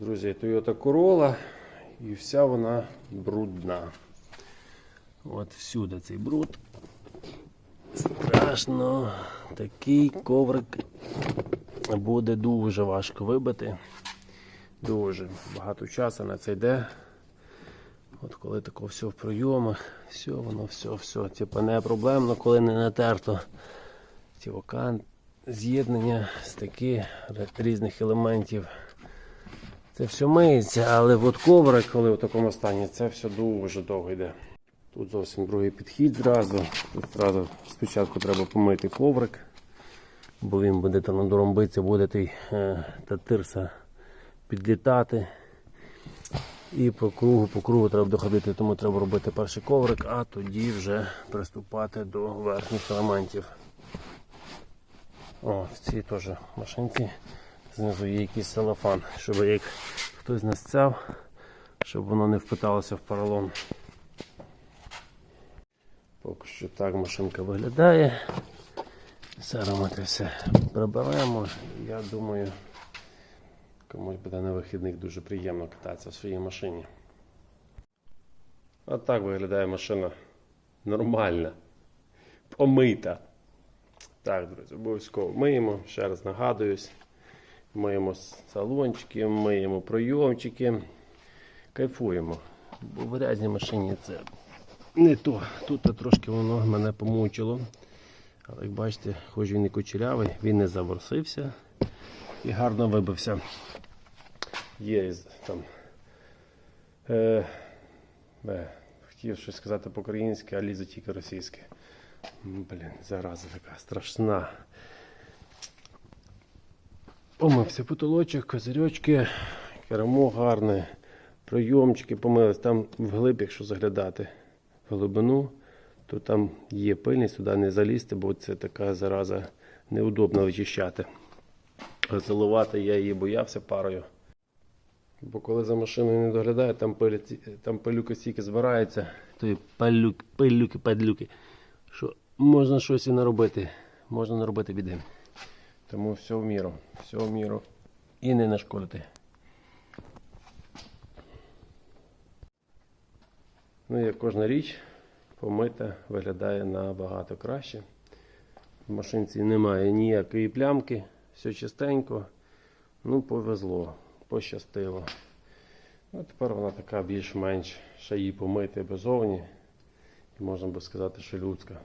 Друзі, Toyota Corolla і вся вона брудна. От всюди цей бруд. Страшно. Такий коврик буде дуже важко вибити. Дуже багато часу на це йде. От коли тако все в прийомах, все воно, все, все. Типа не проблемно, коли не натерто. Тівокан, з'єднання з таких різних елементів. Це все миється, але от коврик, коли в такому стані, це все дуже довго йде. Тут зовсім другий підхід зразу. Тут зразу спочатку треба помити коврик, бо він буде там на буде той, е, та тирса підлітати. І по кругу, по кругу треба доходити, тому треба робити перший коврик, а тоді вже приступати до верхніх елементів. О, в цій теж машинці знизу є якийсь целофан, щоб як хтось настяв, щоб воно не впиталося в поролон. Поки що так машинка виглядає. Зараз ми це все приберемо. Я думаю, комусь буде на вихідних дуже приємно кататися в своїй машині. А так виглядає машина нормальна, помита. Так, друзі, обов'язково миємо, ще раз нагадуюсь. Миємо салончики, миємо пройомчики, кайфуємо. Бо в грязній машині це не то. Тут трошки воно мене помучило. Але як бачите, хоч він і кучерявий, він не заворсився і гарно вибився. Є там. Е, е, хотів щось сказати по-українськи, а лізе тільки російське. Блін, зараза така страшна. Помився потолочок, козирьочки, кермо гарне, пройомчики помились. Там вглиб, якщо заглядати в глибину, то там є пильність, туди не залізти, бо це така зараза неудобно вичищати. Заливати я її боявся парою. Бо коли за машиною не доглядає, там, пилі, там пилюки стільки збирається, то і пилюки, пилюки, падлюки, що можна щось і наробити. Можна наробити біди. Тому все в міру, все в міру. І не нашкодити. Ну, як кожна річ, помита виглядає набагато краще. В машинці немає ніякої плямки, все чистенько. Ну, повезло, пощастило. Ну, тепер вона така більш-менш ще її помити безовні. І можна би сказати, що людська.